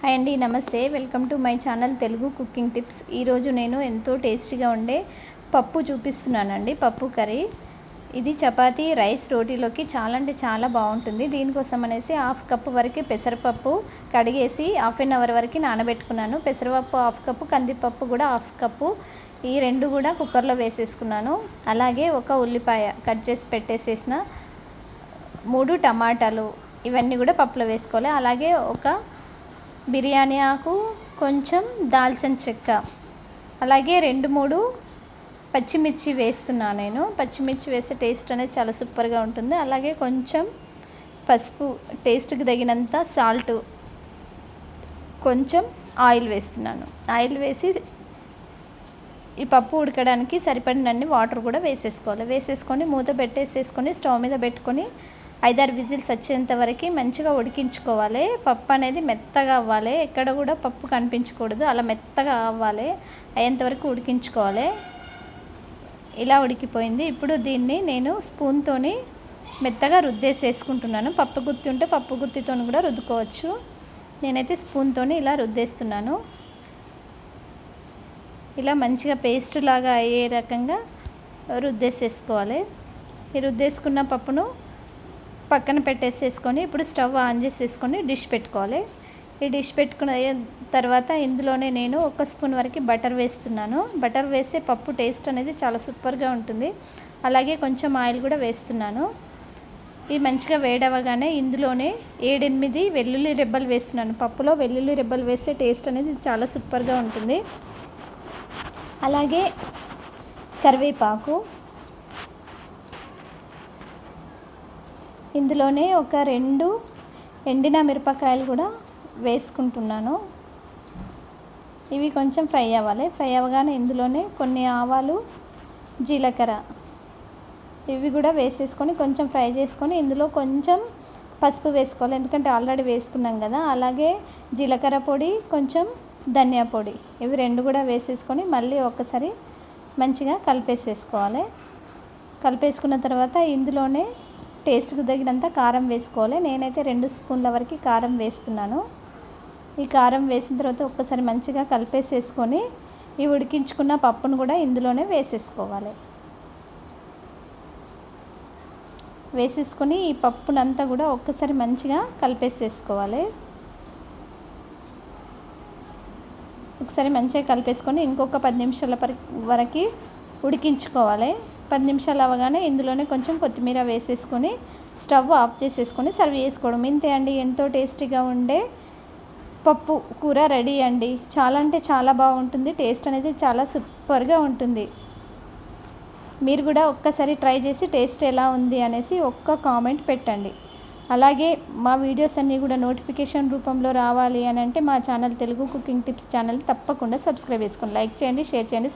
Hi అండి నమస్తే. Welcome to my channel Telugu cooking tips. ఈరోజు నేను ఎంతో టేస్టీగా ఉండే పప్పు చూపిస్తున్నానండి పప్పు కర్రీ. ఇది చపాతి రైస్ రోటీలోకి చాలా అంటే చాలా బాగుంటుంది. దీనికోసం అనేసి హాఫ్ కప్ వరకు పెసరపప్పు కడిగేసి హాఫ్ అన్ అవర్ వరకు నానబెట్టుకున్నాను. పెసరపప్పు హాఫ్ కప్పు కందిపప్పు కూడా హాఫ్ కప్పు. ఈ రెండు కూడా కుక్కర్లో వేసేసుకున్నాను. అలాగే ఒక ఉల్లిపాయ కట్ చేసి పెట్టేసేసిన మూడు టమాటాలు ఇవన్నీ కూడా పప్పులో వేసుకోవాలి. అలాగే ఒక బిర్యానీ ఆకు కొంచెం దాల్చిన చెక్క. అలాగే రెండు మూడు పచ్చిమిర్చి వేస్తున్నాను నేను. పచ్చిమిర్చి వేస్తే టేస్ట్ అనేది చాలా సూపర్గా ఉంటుంది. అలాగే కొంచెం పసుపు టేస్ట్కి తగినంత సాల్ట్ కొంచెం ఆయిల్ వేస్తున్నాను. ఆయిల్ వేసి ఈ పప్పు ఉడకడానికి సరిపడినన్ని వాటర్ కూడా వేసేసుకోవాలి. వేసేసుకొని మూత పెట్టేసేసుకొని స్టవ్ మీద పెట్టుకొని ఐదారు విజిల్స్ వచ్చేంత వరకు మంచిగా ఉడికించుకోవాలి. పప్పు అనేది మెత్తగా అవ్వాలి. ఎక్కడ కూడా పప్పు కనిపించకూడదు. అలా మెత్తగా అవ్వాలి. అయ్యేంతవరకు ఉడికించుకోవాలి. ఇలా ఉడికిపోయింది. ఇప్పుడు దీన్ని నేను స్పూన్తోని మెత్తగా రుద్దేసేసుకుంటున్నాను. పప్పు గుత్తి ఉంటే పప్పు గుత్తితో కూడా రుద్దుకోవచ్చు. నేనైతే స్పూన్తోని ఇలా రుద్దేస్తున్నాను. ఇలా మంచిగా పేస్ట్ లాగా అయ్యే రకంగా రుద్దేసేసుకోవాలి. ఈ రుద్దేసుకున్న పప్పును పక్కన పెట్టేసేసుకొని ఇప్పుడు స్టవ్ ఆన్ చేసేసుకొని డిష్ పెట్టుకోవాలి. ఈ డిష్ పెట్టుకున్న తర్వాత ఇందులోనే నేను ఒక స్పూన్ వరకు బటర్ వేస్తున్నాను. బటర్ వేస్తే పప్పు టేస్ట్ అనేది చాలా సూపర్గా ఉంటుంది. అలాగే కొంచెం ఆయిల్ కూడా వేస్తున్నాను. ఇది మంచిగా వేడవగానే ఇందులోనే ఏడెనిమిది వెల్లుల్లి రెబ్బలు వేస్తున్నాను. పప్పులో వెల్లుల్లి రెబ్బలు వేస్తే టేస్ట్ అనేది చాలా సూపర్గా ఉంటుంది. అలాగే కరివేపాకు ఇందులోనే ఒక రెండు ఎండిన మిరపకాయలు కూడా వేసుకుంటున్నాను. ఇవి కొంచెం ఫ్రై అవ్వాలి. ఫ్రై అవ్వగానే ఇందులోనే కొన్ని ఆవాలు జీలకర్ర ఇవి కూడా వేసేసుకొని కొంచెం ఫ్రై చేసుకొని ఇందులో కొంచెం పసుపు వేసుకోవాలి. ఎందుకంటే ఆల్రెడీ వేసుకున్నాం కదా. అలాగే జీలకర్ర పొడి కొంచెం ధనియా పొడి ఇవి రెండు కూడా వేసేసుకొని మళ్ళీ ఒకసారి మంచిగా కలిపేసేసుకోవాలి. కలిపేసుకున్న తర్వాత ఇందులోనే టేస్ట్కి తగినంత కారం వేసుకోవాలి. నేనైతే రెండు స్పూన్ల వరకు కారం వేస్తున్నాను. ఈ కారం వేసిన తర్వాత ఒక్కసారి మంచిగా కలిపేసేసుకొని ఈ ఉడికించుకున్న పప్పును కూడా ఇందులోనే వేసేసుకోవాలి. వేసేసుకొని ఈ పప్పునంతా కూడా ఒక్కసారి మంచిగా కలిపేసేసుకోవాలి. ఒకసారి మంచిగా కలిపేసుకొని ఇంకొక పది నిమిషాల వరకు ఉడికించుకోవాలి. పది నిమిషాలు అవ్వగానే ఇందులోనే కొంచెం కొత్తిమీర వేసేసుకొని స్టవ్ ఆఫ్ చేసేసుకొని సర్వ్ చేసుకోవడం. ఇంతే అండి ఎంతో టేస్టీగా ఉండే పప్పు కూర రెడీ అండి. చాలా అంటే చాలా బాగుంటుంది టేస్ట్ అనేది చాలా సూపర్గా ఉంటుంది. మీరు కూడా ఒక్కసారి ట్రై చేసి టేస్ట్ ఎలా ఉంది అనేసి ఒక్క కామెంట్ పెట్టండి. అలాగే మా వీడియోస్ అన్నీ కూడా నోటిఫికేషన్ రూపంలో రావాలి అని అంటే మా channel Telugu cooking tips channel తప్పకుండా సబ్స్క్రైబ్ చేసుకోండి లైక్ చేయండి షేర్ చేయండి